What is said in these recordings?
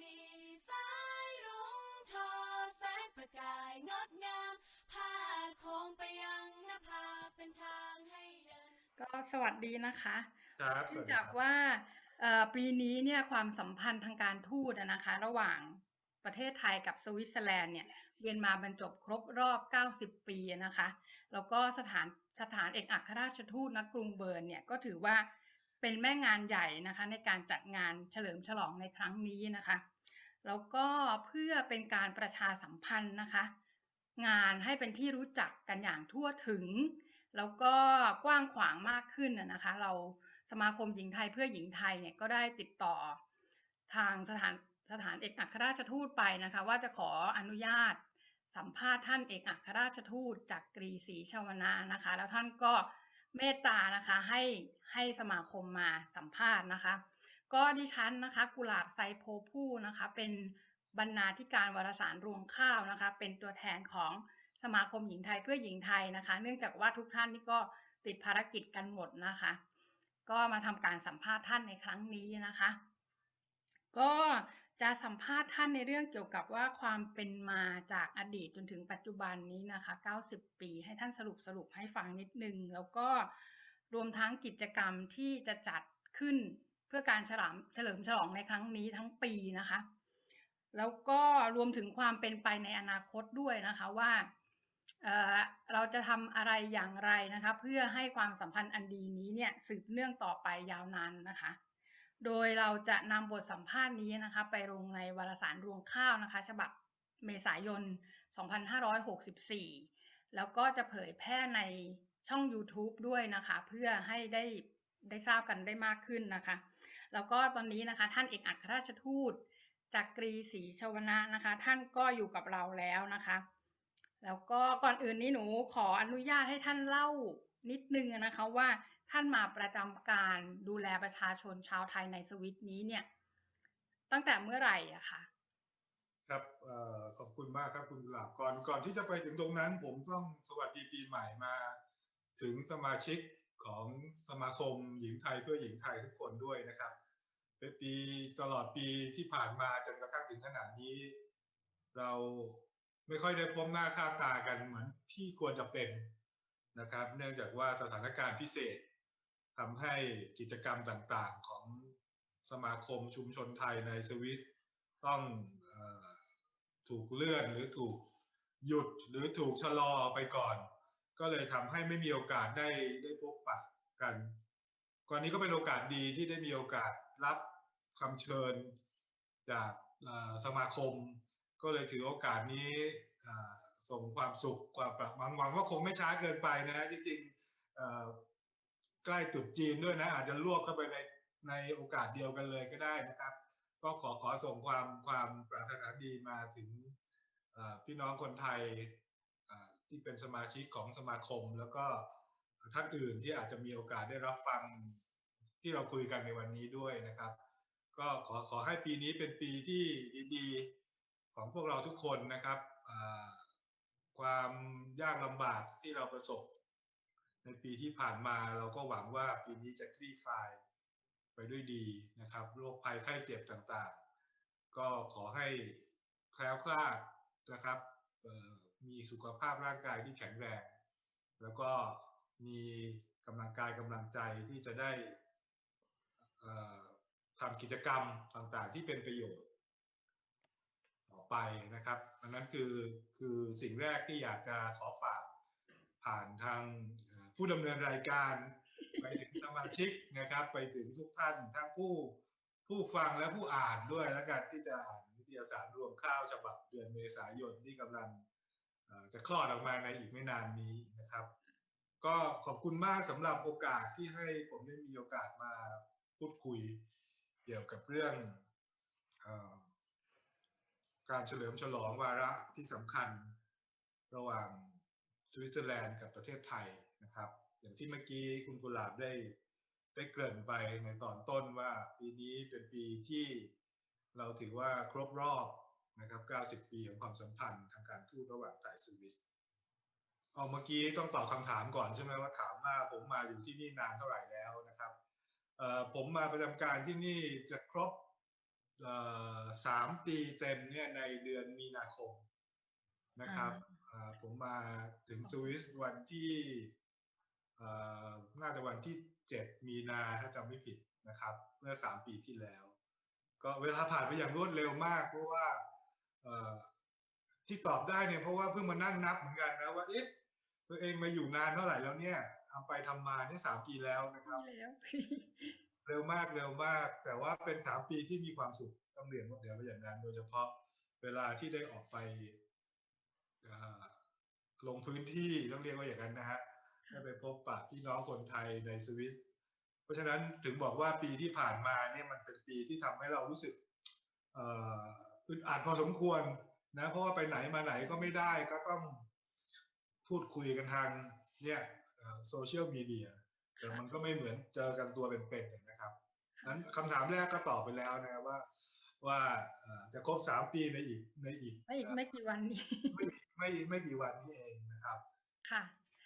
มีสายรุ้งทอแสงประกายงดงามพาโคงไปยังนภาเป็นทางให้เดิน ก็สวัสดีนะคะครับสเนื่อวังสดีจากครับว่าเอ่อปีนี้เนี่ยความสัมพันธ์ทางการทูตอะนะคะ ระหว่างประเทศไทยกับสวิตเซอร์แลนด์เนี่ยเวียนมาบรรจบครบรอบ 90 ปีอะนะคะ แล้วก็สถานสถานเอกอัครราชทูตณกรุงเบิร์นเนี่ยก็ถือว่า เป็นแม่งานใหญ่นะคะในการจัดงานเฉลิมฉลองในครั้งนี้นะคะ แล้วก็เพื่อเป็นการประชาสัมพันธ์นะคะ งานให้เป็นที่รู้จักกันอย่างทั่วถึง แล้วก็กว้างขวางมากขึ้นนะนะคะ เราสมาคมหญิงไทยเพื่อหญิงไทยเนี่ยก็ได้ติดต่อทางสถานสถานเอกอัครราชทูตไปนะคะ ว่าจะขออนุญาตสัมภาษณ์ท่านเอกอัครราชทูตจากกรีศรีชวนานะคะ แล้วท่านก็ เมตตานะคะให้ให้สมาคมมาสัมภาษณ์นะคะ ก็ดิฉันนะคะ กุหลาบไซโพผู้นะคะ เป็นบรรณาธิการวารสารรวงข้าวนะคะ เป็นตัวแทนของสมาคมหญิงไทยเพื่อหญิงไทยนะคะ เนื่องจากว่าทุกท่านนี่ก็ติดภารกิจกันหมดนะคะ ก็มาทำการสัมภาษณ์ท่านในครั้งนี้นะคะ ก็ จะสัมภาษณ์ท่านในเรื่องเกี่ยวกับว่าความเป็นมาจากอดีตจนถึงปัจจุบันนี้นะคะ 90 ปี ให้ท่านสรุปสรุปให้ฟังนิดนึง แล้วก็รวมทั้งกิจกรรมที่จะจัดขึ้นเพื่อการฉลามเฉลิมฉลองในครั้งนี้ทั้งปีนะคะ แล้วก็รวมถึงความเป็นไปในอนาคตด้วยนะคะว่าเเราจะทำอะไรอย่างไรนะคะ เพื่อให้ความสัมพันธ์อันดีนี้เนี่ยสืบเนื่องต่อไปยาวนานนะคะ โดยเราจะนำบทสัมภาษณ์นี้นะคะไปลงในวารสารรวงข้าวนะคะ ฉบับเมษายน 2564 แล้วก็จะเผยแพร่ในช่อง YouTube ด้วยนะคะ เพื่อให้ได้ได้ทราบกันได้มากขึ้นนะคะ แล้วก็ตอนนี้นะคะ ท่านเอกอัครราชทูตจากกรีศรีชวนะนะคะ ท่านก็อยู่กับเราแล้วนะคะ แล้วก็ก่อนอื่นนี้หนูขออนุญาตให้ท่านเล่านิดนึงนะคะว่า ท่านมาประจำการดูแลประชาชนชาวไทยในสวิตนี้เนี่ย ตั้งแต่เมื่อไหร่อะคะครับออขอบคุณมากครับคุณกุหลาบก่อนก่อนที่จะไปถึงตรงนั้น ผมต้องสวัสดีปีใหม่มา ถึงสมาชิกของสมาคมหญิงไทยเพื่อหญิงไทยทุกคนด้วยนะครับเป็นปีตลอดปีที่ผ่านมาจนกระทั่งถึงขนาดนี้ เราไม่ค่อยได้พบหน้าค่าตากันเหมือนที่ควรจะเป็นนะครับ เนื่องจากว่าสถานการณ์พิเศษ ทำให้กิจกรรมต่างๆของสมาคมชุมชนไทยในสวิสต้องอถูกเลื่อนหรือถูกหยุดหรือถูกชะลอไปก่อน ก็เลยทำให้ไม่มีโอกาสได้ได้พบปะกันก่อนนี้ก็เป็นโอกาสดีที่ได้มีโอกาสรับคำเชิญจากสมาคม ก็เลยถือโอกาสนี้ส่งความสุขความปรับหวังว่าคงไม่ช้าเกินไปนะจริงๆ ใกล้ตรุษจีนด้วยนะ อาจจะลวกเข้าไปในในโอกาสเดียวกันเลยก็ได้นะครับ ก็ขอขอส่งความความปรารถนาดีมาถึงพี่น้องคนไทยที่เป็นสมาชิกของสมาคม แล้วก็ท่านอื่นที่อาจจะมีโอกาสได้รับฟังที่เราคุยกันในวันนี้ด้วยนะครับ ก็ขอขอให้ปีนี้เป็นปีที่ดีๆของพวกเราทุกคนนะครับความยากลำบากที่เราประสบ ในปีที่ผ่านมาเราก็หวังว่าปีนี้จะคลี่คลายไปด้วยดีนะครับโรคภัยไข้เจ็บต่างๆ ก็ขอให้แคล้วคลาดนะครับมีสุขภาพร่างกายที่แข็งแรง แล้วก็มีกำลังกายกำลังใจที่จะได้ทำกิจกรรมต่างๆ ที่เป็นประโยชน์ ต่อไปนะครับอันนั้นคือคือสิ่งแรกที่อยากจะขอฝากผ่านทางเผู้ดำเนินรายการไปถึงสมาชิกนะครับ ไปถึงทุกท่านทั้งผู้ผู้ฟังและผู้อ่านด้วยแล้วกันที่จะอ่านนิตยสารรวมข้าวฉบับเดือนเมษายนที่กำลังจะคลอดออกมาในอีกไม่นานนี้นะครับ ก็ขอบคุณมากสำหรับโอกาสที่ให้ผมได้มีโอกาสมาพูดคุยเกี่ยวกับเรื่องอการเฉลิมฉลองวาระที่สำคัญระหว่างสวิตเซอร์แลนด์กับประเทศไทย นะครับ อย่างที่เมื่อกี้คุณกุหลาบได้ได้เกริ่นไปในตอนต้นว่าปีนี้เป็นปีที่เราถือว่าครบรอบนะครับ 90 ปีของความสัมพันธ์ทางการทูตระหว่างไทยสวิสเอาเมื่อกี้ต้องตอบคำถามก่อนใช่ไหมว่าถามว่าผมมาอยู่ที่นี่นานเท่าไหร่แล้วนะครับเอ่อผมมาประจำการที่นี่จะครบเอ่ออสามปีเต็มเนี่ยในเดือนมีนาคมนะครับอ่าผมมาถึงสวิสวันที่เอ่อ น่าจะวันที่เจ็ดมีนาถ้าจำไม่ผิดนะครับ เมื่อสามปีที่แล้ว ก็เวลาผ่านไปอย่างรวดเร็วมาก เพราะว่าเอ่อที่ตอบได้เนี่ยเพราะว่าเพิ่งมานั่งนับเหมือนกันนะว่าเอ๊ะตัวเองมาอยู่นานเท่าไหร่แล้วเนี่ยทำไปทำมาเนี่ยสามปีแล้วนะครับแล้วเร็วมากเร็วมาก แต่ว่าเป็นสามปีที่มีความสุขต้องเรียนว่าเดี๋ยวอย่างนั้น โดยเฉพาะเวลาที่ได้ออกไปเอ่อลงพื้นที่ต้องเรียกว่าอย่างนั้นนะฮะ ได้ไปพบปะพี่น้องคนไทยในสวิส เพราะฉะนั้นถึงบอกว่าปีที่ผ่านมาเนี่ยมันเป็นปีที่ทำให้เรารู้สึกเอ่ออึดอัดพอสมควรนะเพราะว่าไปไหนมาไหนก็ไม่ได้ก็ต้องพูดคุยกันทางเนี่ยโซเชียลมีเดียแต่มันก็ไม่เหมือนเจอกันตัวเป็นๆนะครับนั้นคำถามแรกก็ตอบไปแล้วนะครับว่า ว่าเอ่อจะครบสามปีในอีกในอีก ไม่อีกไม่กี่วันนี้ไม่ไม่ไม่กี่วันนี้เองนะครับ ค่ะ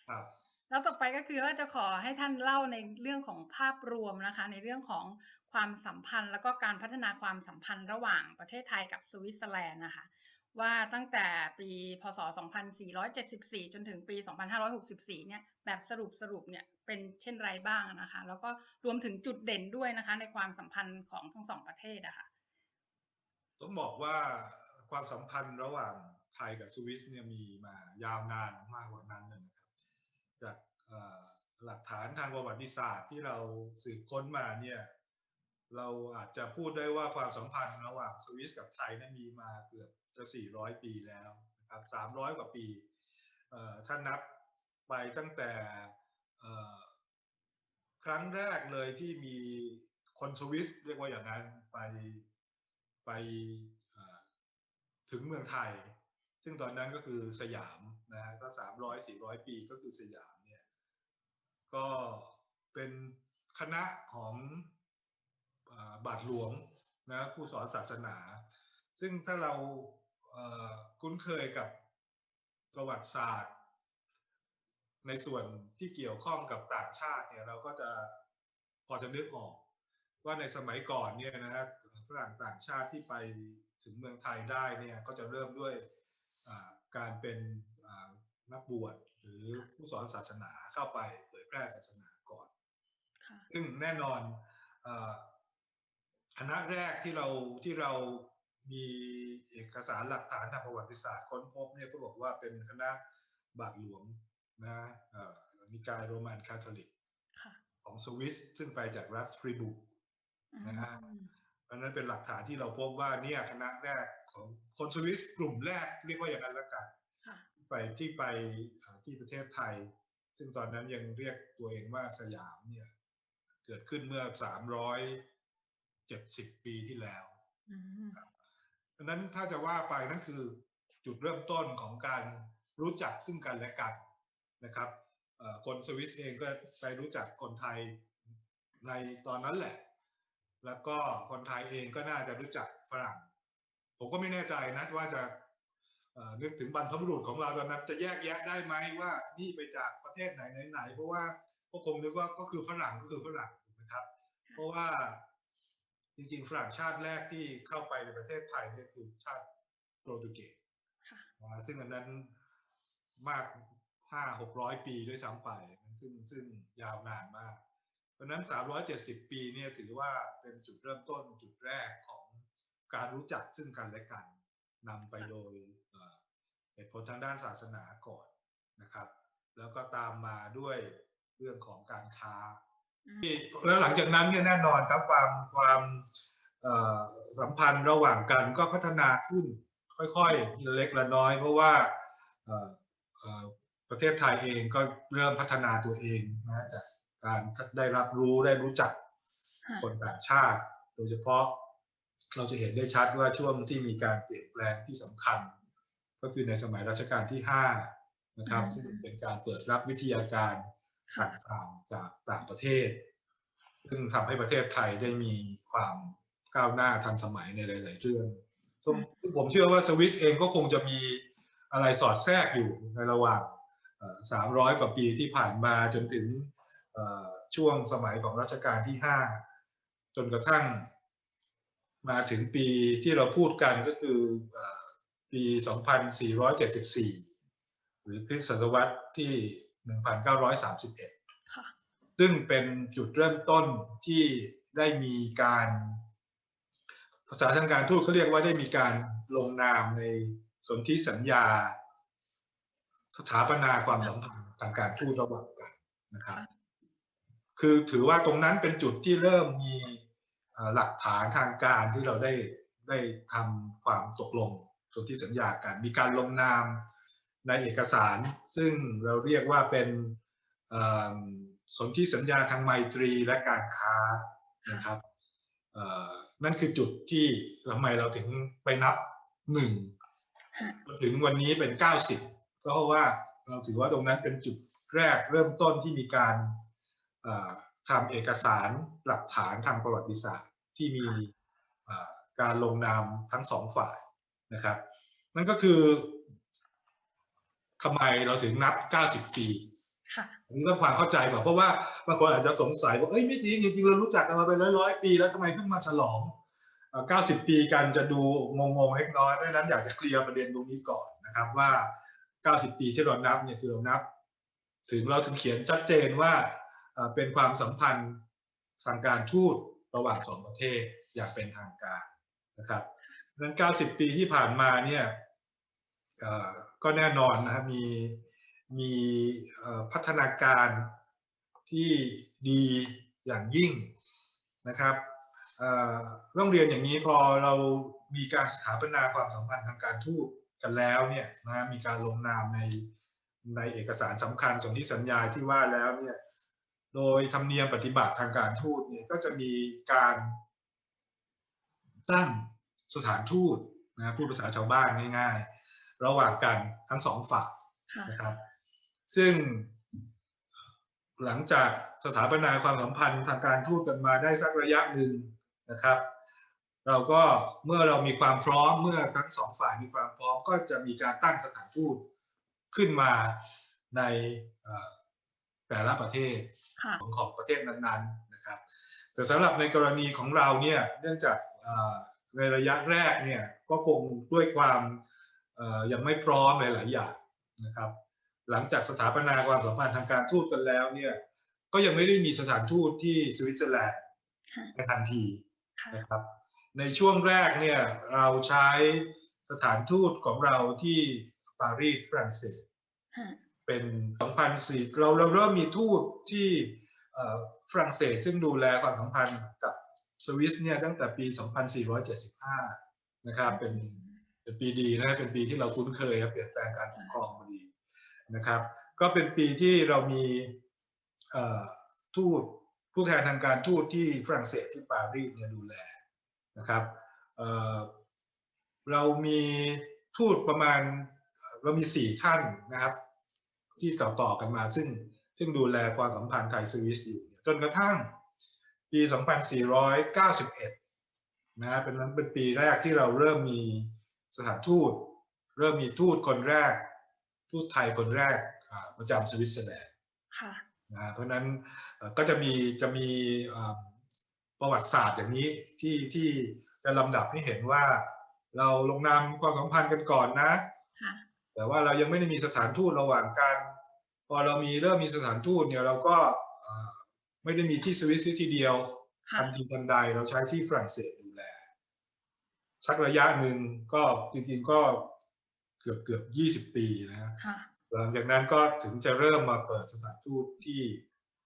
ครับ แล้วต่อไปก็คือว่าจะขอให้ท่านเล่าในเรื่องของภาพรวมนะคะ ในเรื่องของความสัมพันธ์ แล้วก็การพัฒนาความสัมพันธ์ระหว่างประเทศไทยกับสวิตเซอร์แลนด์นะคะว่าตั้งแต่ปีพศ 2474 จนถึงปี 2564 เนี่ยแบบสรุปสรุปเนี่ยเป็นเช่นไรบ้างนะคะ แล้วก็รวมถึงจุดเด่นด้วยนะคะ ในความสัมพันธ์ของทั้งสองประเทศอะค่ะต้องบอกว่าความสัมพันธ์ระหว่างไทยกับสวิสเนี่ยมีมายาวนานมากกว่านั้นนะครับ จากหลักฐานทางประวัติศาสตร์ที่เราสืบค้นมาเนี่ยเราอาจจะพูดได้ว่าความสัมพันธ์ระหว่างสวิสกับไทยนั้นมีมาเกือบจะ 400 ปีแล้วนะครับ 300 กว่าปีเอ่อถ้านับไปตั้งแต่ครั้งแรกเลยที่มีคนสวิสเรียกว่าอย่างนั้นไปไปถึงเมืองไทย ซึ่งตอนนั้นก็คือสยามนะฮะถ้าสามร้อยสี่ร้อยปีก็คือสยามเนี่ยก็เป็นคณะของบาทหลวงนะผู้สอนศาสนา ซึ่งถ้าเราเคุ้นเคยกับประวัติศาสตร์ ในส่วนที่เกี่ยวข้องกับต่างชาติเนี่ยเราก็จะพอจะนึกออกว่าในสมัยก่อนเนี่ยนะฮะฝรั่งต่างชาติที่ไปถึงเมืองไทยได้เนี่ยก็จะเริ่มด้วย การเป็นอ่านักบวชหรือผู้สอนศาสนาเข้าไปเผยแพร่ศาสนาก่อนค่ะซึ่งแน่นอนเอ่อคณะแรกที่เราที่เรามีเอกสารหลักฐานทางประวัติศาสตร์ค้นพบเนี่ยก็บอกว่าเป็นคณะบาทหลวงนะเอ่อนิกายโรมันคาทอลิกค่ะของสวิสซึ่งไปจากรัฐฟรีบูร์กนะฮะอืมอันนั้นเป็นหลักฐานที่เราพบว่าเนี่ยคณะแรก ของคนสวิสกลุ่มแรกเรียกว่าอย่างนั้นแล้วกันค่ะไปที่ไปอ่าที่ประเทศไทย ซึ่งตอนนั้นยังเรียกตัวเองว่าสยามเนี่ย เกิดขึ้นเมื่อ370ปีที่แล้วอืมดังนั้นถ้าจะว่าไปนั่นคือจุดเริ่มต้นของการรู้จักซึ่งกันและกันนะครับเอ่อคนสวิสเองก็ไปรู้จักคนไทยในตอนนั้นแหละ แล้วก็คนไทยเองก็น่าจะรู้จักฝรั่ง ผมก็ไม่แน่ใจนะว่าจะเอ่อนึกถึงบรรพบุรุษของเราตอนนั้นจะแยกแยะได้ไหมว่านี่ไปจากประเทศไหนไหนๆเพราะว่าก็คงนึกว่าก็คือฝรั่งก็คือฝรั่งถูกไหมครับ เพราะว่าจริงๆฝรั่งชาติแรกที่เข้าไปในประเทศไทยเนี่ยคือชาติโปรตุเกสค่ะอ่าซึ่งอันนั้นมากห้าหกร้อยปีด้วยซ้ำไปซึ่งซึ่งยาวนานมาก เพราะฉะนั้น370ปีเนี่ยถือว่าเป็นจุดเริ่มต้นจุดแรกของ การรู้จักซึ่งกันและกันนำไปโดยเอ่อเหตุผลทางด้านศาสนาก่อนนะครับ แล้วก็ตามมาด้วยเรื่องของการค้าอืมแล้วหลังจากนั้นเนี่ยแน่นอนครับความความเอ่อสัมพันธ์ระหว่างกันก็พัฒนาขึ้นค่อยๆละเล็กละน้อย เพราะว่าเอ่อเอ่อประเทศไทยเองก็เริ่มพัฒนาตัวเองนะจากการได้รับรู้ได้รู้จักค่ะคนต่างชาติ โดยเฉพาะ เราจะเห็นได้ชัดว่าช่วงที่มีการเปลี่ยนแปลงที่สำคัญ ก็คือในสมัยรัชกาลที่5นะครับอืมซึ่งเป็นการเปิดรับวิทยาการค่ะต่างๆจากต่างประเทศ ซึ่งทำให้ประเทศไทยได้มีความก้าวหน้าทันสมัยในหลาย ๆ เรื่องซึ่งซึ่งผมเชื่อว่าสวิสเองก็คงจะมีอะไรสอดแทรกอยู่ในระหว่างสามร้อยกว่าปีที่ผ่านมาจนถึงเอ่อช่วงสมัยของรัชกาลที่ห้าจนกระทั่ง มาถึงปีที่เราพูดกันก็คือเอ่อปี 2474 หรือคริสตศตวรรษที่ 1931ค่ะซึ่งเป็นจุดเริ่มต้นที่ได้มีการ ภาษาทางการทูตเขาเรียกว่าได้มีการลงนามในสนธิสัญญา สถาปนาความสัมพันธ์ทางการทูตระหว่างกันนะครับ คือถือว่าตรงนั้นเป็นจุดที่เริ่มมีเอ่อ หลักฐานทางการที่เราได้ได้ทำความตกลงสนธิสัญญากัน มีการลงนามในเอกสาร ซึ่งเราเรียกว่าเป็นเอ่อสนธิสัญญาทางไมตรีและการค้านะครับเอ่อนั่นคือจุดที่ทำไมเราถึงไปนับหนึ่งค่ะจนถึงวันนี้เป็น 90เพราะว่าเราถือว่าตรงนั้นเป็นจุดแรกเริ่มต้นที่มีการเอ่อ ทำเอกสารหลักฐานทางประวัติศาสตร์ ที่มีเอ่อการลงนามทั้งสองฝ่ายนะครับ นั่นก็คือทำไมเราถึงนับ 90 ปีค่ะอันนี้ต้องความเข้าใจก่อนเพราะว่าบางคนอาจจะสงสัยว่าเอ้ยไม่จริงจริงๆเรารู้จักกันมาเป็นร้อยร้อยๆปี แล้วทำไมเพิ่งมาฉลองเอ่อ90 ปีกันจะดูงงๆเล็กน้อยเพราะฉะนั้นอยากจะเคลียร์ประเด็นตรงนี้ก่อนนะครับว่า 90 ปีที่เรานับเนี่ยคือเรานับ ถึงเราถึงเขียนชัดเจนว่า เป็นความสัมพันธ์ทางการทูตระหว่างสองประเทศอย่างเป็นทางการนะครับนั้น 90 ปีที่ผ่านมาเนี่ยก็แน่นอนนะครับมีมีพัฒนาการที่ดีอย่างยิ่งนะครับเอ่อต้องเรียนอย่างนี้พอเรามีการสถาปนาความสัมพันธ์ทางการทูตกันแล้วเนี่ยนะมีการลงนามในในเอกสารสำคัญสนธิสัญญาที่ว่าแล้วเนี่ย โดยธรรมเนียมปฏิบัติทางการทูตเนี่ยก็จะมีการตั้งสถานทูตนะพูดภาษาชาวบ้านง่าย ๆ ระหว่างกันทั้งสองฝ่ายค่ะนะครับ ซึ่งหลังจากสถาปนาความสัมพันธ์ทางการทูตกันมาได้สักระยะหนึ่งนะครับ เราก็เมื่อเรามีความพร้อมเมื่อทั้งสองฝ่ายมีความพร้อมก็จะมีการตั้งสถานทูตขึ้นมาในเอ่อ แต่ละประเทศค่ะของของประเทศนั้นๆนะครับ แต่สำหรับในกรณีของเราเนี่ยเนื่องจากเอ่อในระยะแรกเนี่ยก็คงด้วยความเอ่อยังไม่พร้อมหลายๆอย่างนะครับ หลังจากสถาปนาความสัมพันธ์ทางการทูตกันแล้วเนี่ยก็ยังไม่ได้มีสถานทูตที่สวิตเซอร์แลนด์ค่ะในทันทีค่ะนะครับ ในช่วงแรกเนี่ยเราใช้สถานทูตของเราที่ปารีสฝรั่งเศสค่ะ เป็น 2004 เราเราเริ่มมีทูตที่ฝรั่งเศสซึ่งดูแลความสัมพันธ์กับสวิสเนี่ยตั้งแต่ปี 2475 นะครับเป็นเป็นปีดีนะเป็นปีที่เราคุ้นเคยครับเปลี่ยนแปลงการปกครองพอดีนะครับ ก็เป็นปีที่เรามีทูตผู้แทนทางการทูตที่ฝรั่งเศสที่ปารีสเนี่ยดูแลนะครับเเรามีทูตประมาณเรามีสี่ท่านนะครับ ที่ต่อต่อๆกันมา ซึ่งซึ่งดูแลความสัมพันธ์ไทยสวิสอยู่จนกระทั่งปี 2491นะฮะเป็นนั้นเป็นปีแรกที่เราเริ่มมีสถานทูต เริ่มมีทูตคนแรก ทูตไทยคนแรกอ่าประจำสวิตเซอร์แลนด์ค่ะนะฮะเพราะฉะนั้นเอ่อก็จะมีจะมีอ่าประวัติศาสตร์อย่างนี้ที่ที่จะลำดับให้เห็นว่า เราลงนามความสัมพันธ์กันก่อนนะค่ะแต่ว่าเรายังไม่ได้มีสถานทูตระหว่างกันพ อเรามีเริ่มมีสถานทูตเนี่ยเราก็เอ่อไม่ได้มีที่สวิสทีเดียวค่ะทันทีทันใดเราใช้ที่ฝรั่งเศสดูแลสักระยะหนึ่งก็จริงๆก็เกือบเกือบยี่สิบปีนะฮะค่ะหลังจากนั้นก็ถึงจะเริ่มมาเปิดสถานทูตที่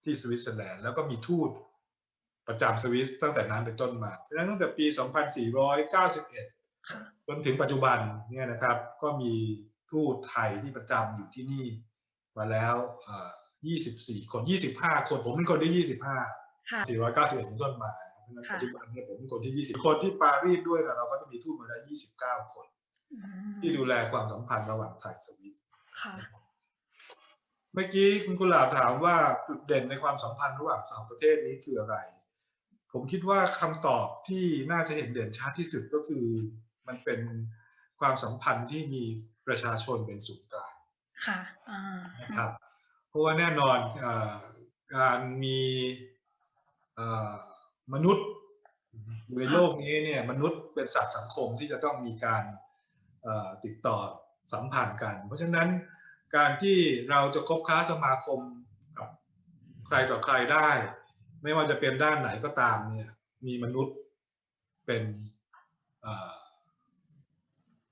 ที่สวิตเซอร์แลนด์แล้วก็มีทูตประจำสวิสตั้งแต่นั้นเป็นต้นมาเพราะฉะนั้นตั้งแต่ปี 2491ค่ะจนถึงปัจจุบันเนี่ยนะครับ ก็มีทูตไทยที่ประจำอยู่ที่นี่ มาแล้วเอ่อ24 คน 25 คน ผมเป็นคนที่ 25ค่ะ491เป็นต้นมานะครับเพราะฉะนั้นค่ะปัจจุบันเนี่ยผมเป็นคนที่ 20 คนที่ปารีสด้วยนะเราก็จะมีทูตมาแล้ว29 คนอืมที่ดูแลความสัมพันธ์ระหว่างไทยสวิสค่ะเมื่อกี้คุณกุหลาบถามว่าจุดเด่นในความสัมพันธ์ระหว่างสองประเทศนี้คืออะไร ผมคิดว่าคำตอบที่น่าจะเห็นเด่นชัดที่สุดก็คือมันเป็นความสัมพันธ์ที่มีประชาชนเป็นศูนย์กลาง ค่ะอ่านะครับเพราะว่าแน่นอนอการมีมนุษย์ในโลกนี้เนี่ยมนุษย์เป็นสัตว์สังคมที่จะต้องมีการติดต่อสัมพันธ์กัน เพราะฉะนั้นการที่เราจะคบค้าสมาคมกับใครต่อใครได้ ไม่ว่าจะเป็นด้านไหนก็ตามเนี่ยมีมนุษย์เป็นเ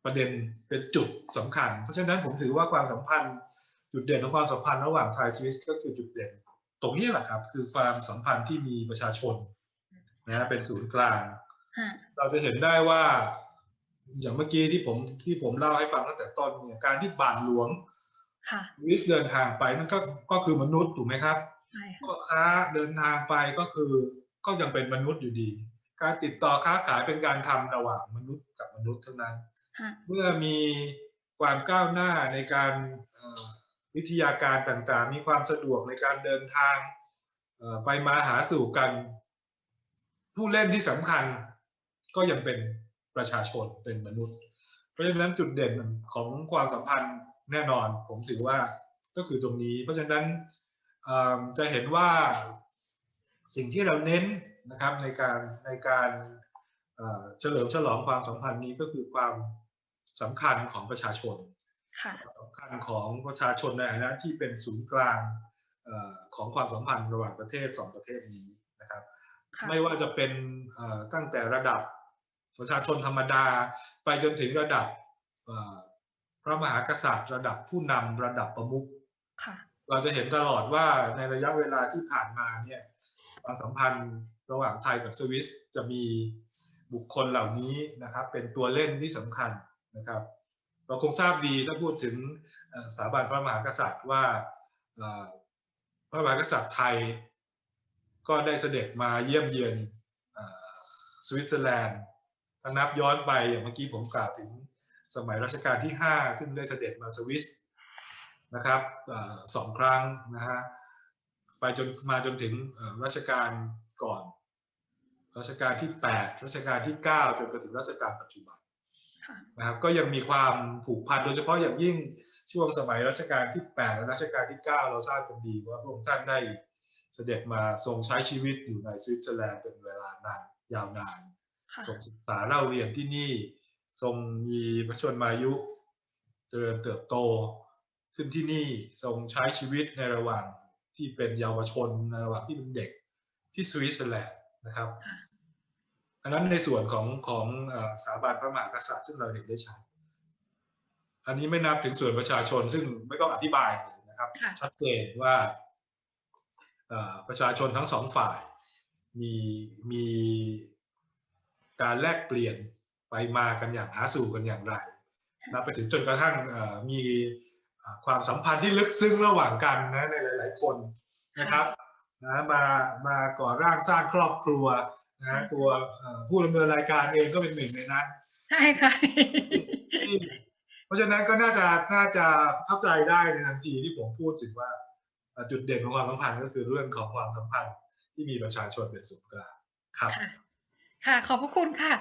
ประเด็นเป็นจุดสำคัญ เพราะฉะนั้นผมถือว่าความสัมพันธ์จุดเด่นของความสัมพันธ์ระหว่างไทยสวิสก็คือจุดเด่น ตรงนี้แหละครับ คือความสัมพันธ์ที่มีประชาชนนะฮะเป็นศูนย์กลางฮะเราจะเห็นได้ว่า อย่างเมื่อกี้ที่ผมที่ผมเล่าให้ฟังตั้งแต่ต้นเนี่ยการที่บาทหลวงค่ะวิสเดินทางไปนั่นก็ก็คือมนุษย์ถูกไหมครับใช่ค่ะพ่อค้าเดินทางไปก็คือก็ยังเป็นมนุษย์อยู่ดี การติดต่อค้าขายเป็นการทำระหว่างมนุษย์กับมนุษย์เท่านั้นฮะ เมื่อมีความก้าวหน้าในการวิทยาการต่างๆ มีความสะดวกในการเดินทางไปมาหาสู่กัน ผู้เล่นที่สำคัญก็ยังเป็นประชาชนเป็นมนุษย์ เพราะฉะนั้นจุดเด่นของความสัมพันธ์แน่นอน ผมถือว่าก็คือตรงนี้ เพราะฉะนั้นจะเห็นว่าสิ่งที่เราเน้นนะครับในการในการเฉลิมฉลองความสัมพันธ์นี้ก็คือความ สำคัญของประชาชนค่ะสำคัญของประชาชนในฐานะที่เป็นศูนย์กลางเอ่อของความสัมพันธ์ระหว่างประเทศสองประเทศนี้นะครับค่ะไม่ว่าจะเป็นเอ่อตั้งแต่ระดับประชาชนธรรมดา ไปจนถึงระดับเอ่อพระมหากษัตริย์ ระดับผู้นำระดับประมุขค่ะเราจะเห็นตลอดว่าในระยะเวลาที่ผ่านมาเนี่ยความสัมพันธ์ระหว่างไทยกับสวิสจะมีบุคคลเหล่านี้นะครับ เป็นตัวเล่นที่สำคัญ นะครับ เราคงทราบดีถ้าพูดถึงสถาบันพระมหากษัตริย์ว่าพระมหากษัตริย์ไทยก็ได้เสด็จมาเยี่ยมเยือนสวิตเซอร์แลนด์ถ้านับย้อนไปอย่างเมื่อกี้ผมกล่าวถึงสมัยรัชกาลที่ 5 ซึ่งได้เสด็จมาสวิสนะครับอสองครั้งนะฮะไปจนมาจนถึงรัชกาลก่อน รัชกาลที่ 8 รัชกาลที่ 9 จนกระทั่งรัชกาลปัจจุบัน นะครับก็ยังมีความผูกพันโดยเฉพาะอย่างยิ่งช่วงสมัยรัชกาลที่ 8 และรัชกาลที่ 9 เราทราบกันดีว่าพระองค์ท่านได้เสด็จมาทรงใช้ชีวิตอยู่ในสวิตเซอร์แลนด์เป็นเวลานานยาวนานค่ะทรงศึกษาเล่าเรียนที่นี่ ทรงมีพระชนมายุเจริญเติบโตขึ้นที่นี่ทรงใช้ชีวิตในระหว่างที่เป็นเยาวชนในระหว่างที่เป็นเด็กที่สวิตเซอร์แลนด์นะครับ อันนั้นในส่วนของของเอ่อสถาบันพระมหากษัตริย์ซึ่งเราเห็นได้ชัดอันนี้ไม่นับถึงส่วนประชาชนซึ่งไม่ต้องอธิบายเลยนะครับค่ะชัดเจนว่าเอ่อประชาชนทั้งสองฝ่ายมีมีการแลกเปลี่ยนไปมากันอย่างหาสู่กันอย่างไรนับไปถึงจนกระทั่งเอ่อมีเอ่อความสัมพันธ์ที่ลึกซึ้งระหว่างกันนะในหลาย ๆ คนนะครับนะมามาก่อร่างสร้างครอบครัว นะตัวเอ่อผู้ดำเนินรายการเองก็เป็นหนึ่งในนั้นใช่ค่ะที่เพราะฉะนั้นก็น่าจะน่าจะเข้าใจได้ในทันทีที่ผมพูดถึงว่าเอ่อจุดเด่นของความสัมพันธ์ก็คือเรื่องของความสัมพันธ์ที่มีประชาชนเป็นศูนย์กลางครับ ค่ะค่ะขอบพระคุณค่ะ